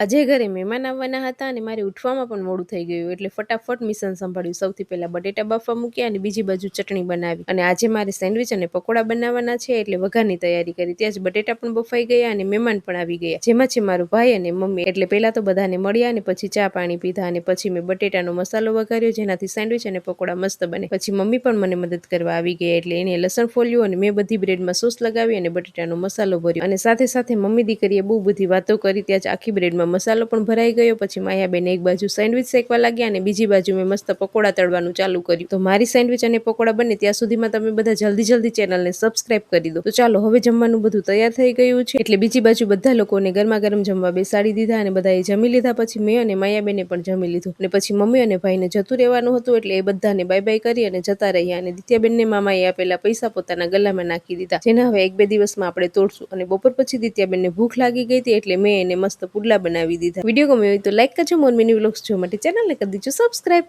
આજે ઘરે મહેમાન આવવાના હતા અને મારે ઉઠવામાં પણ મોડું થઈ ગયું એટલે ફટાફટ મિશન સંભાળ્યું. સૌથી પહેલા બટેટા બાફવા મૂક્યા અને બીજી બાજુ ચટણી બનાવી. અને આજે મારે સેન્ડવિચ અને પકોડા બનાવવાના છે એટલે વઘારની તૈયારી કરી. ત્યાં જ બટેટા પણ બફાઈ ગયા અને મહેમાન પણ આવી ગયા. જેમાં છે મારો ભાઈ અને મમ્મી. એટલે પહેલા તો બધાને મળ્યા અને પછી ચા પાણી પીધા અને પછી મેં બટેટાનો મસાલો વઘાર્યો જેનાથી સેન્ડવિચ અને પકોડા મસ્ત બને. પછી મમ્મી પણ મને મદદ કરવા આવી ગયા એટલે એને લસણ ફોલ્યું અને મેં બધી બ્રેડમાં સોસ લગાવી અને બટેટાનો મસાલો ભર્યો. અને સાથે સાથે મમ્મી દીકરીએ બહુ બધી વાતો કરી. ત્યાં જ આખી બ્રેડમાં મસાલો પણ ભરાઈ ગયો, પછી માયાબેન એક બાજુ સેન્ડવિચ શેકવા લાગ્યા અને બીજી બાજુ મેં મસ્ત પકોડા તળવાનું ચાલુ કર્યું. તો મારી સેન્ડવિચ અને પકોડા બને ત્યાં સુધીમાં તમે બધા જલ્દી જલ્દી ચેનલને સબસ્ક્રાઇબ કરી દો. તો ચાલો, હવે જમવાનું બધું તૈયાર થઈ ગયું છે. એટલે બીજી બાજુ બધા લોકોને ગરમા ગરમ જમવા બેસાડી દીધા અને બધાએ જમી લીધા. પછી મેં અને માયાબેને પણ જમી લીધું. અને પછી મમ્મી અને ભાઈને જતું રહેવાનું હતું, એટલે એ બધાને બાય બાય કરી અને જતા રહ્યા. અને દિત્યાબેનને મામાએ આપેલા પૈસા પોતાના ગલામાં નાખી દીધા. જેના હવે એક બે દિવસમાં આપણે તોડશું. અને બપોર પછી દિત્યાબેનને ભૂખ લાગી ગઈ હતી, એટલે મેં એને મસ્ત પુડલા બનાવી દીધા. વીડિયો ગમ્યો હોય તો લાઈક કરજો. મોર મિની વ્લોગ્સ જોવા માટે ચેનલને કરી દીજો. સબસ્ક્રાઇબ